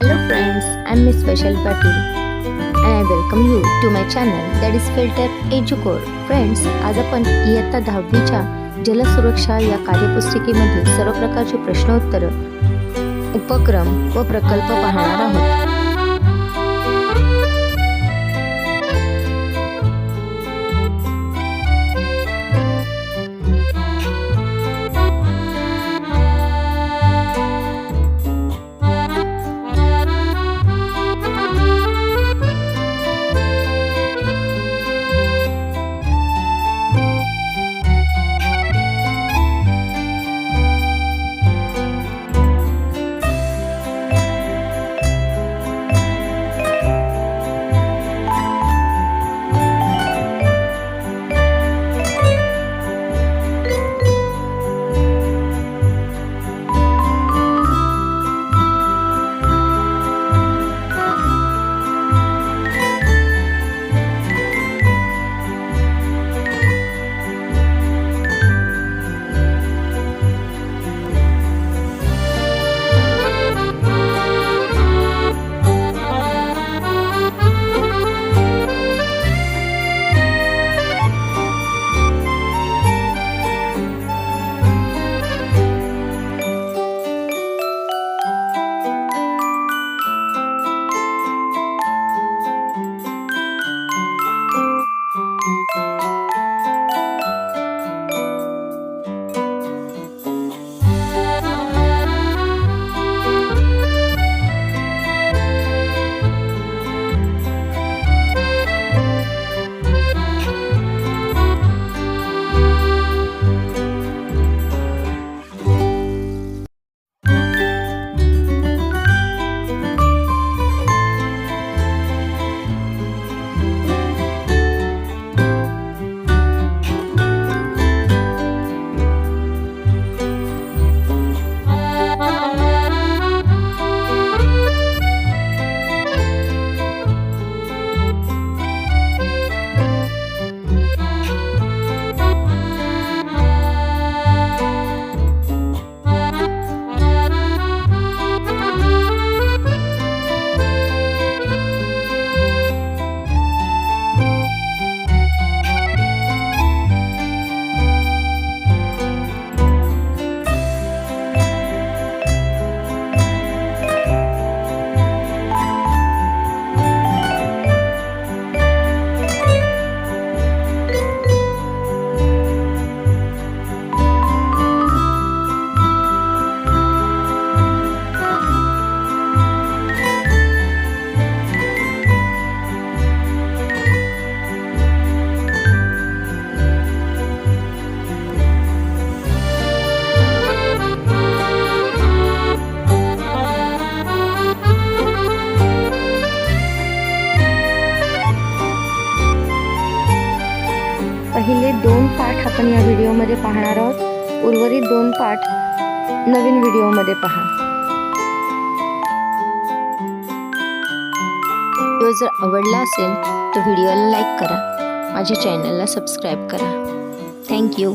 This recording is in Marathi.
Hello friends, I'm Miss Vishal Patil and I welcome you to my channel that is Filter Educore. Friends, आज आपण इयत्ता दहावीच्या जलसुरक्षा या कार्यपुस्तिकेमध्ये सर्व प्रकारचे प्रश्नोत्तर उपक्रम व प्रकल्प पाहणार आहोत पहिले दोन पाठ आपण या व्हिडिओमध्ये पाहणार आहोत. उर्वरित दोन पाठ नवीन व्हिडिओमध्ये पहा. व्हिडिओ जर आवडला असेल तर व्हिडिओला लाईक करा. माझ्या चॅनलला सबस्क्राईब करा. थँक्यू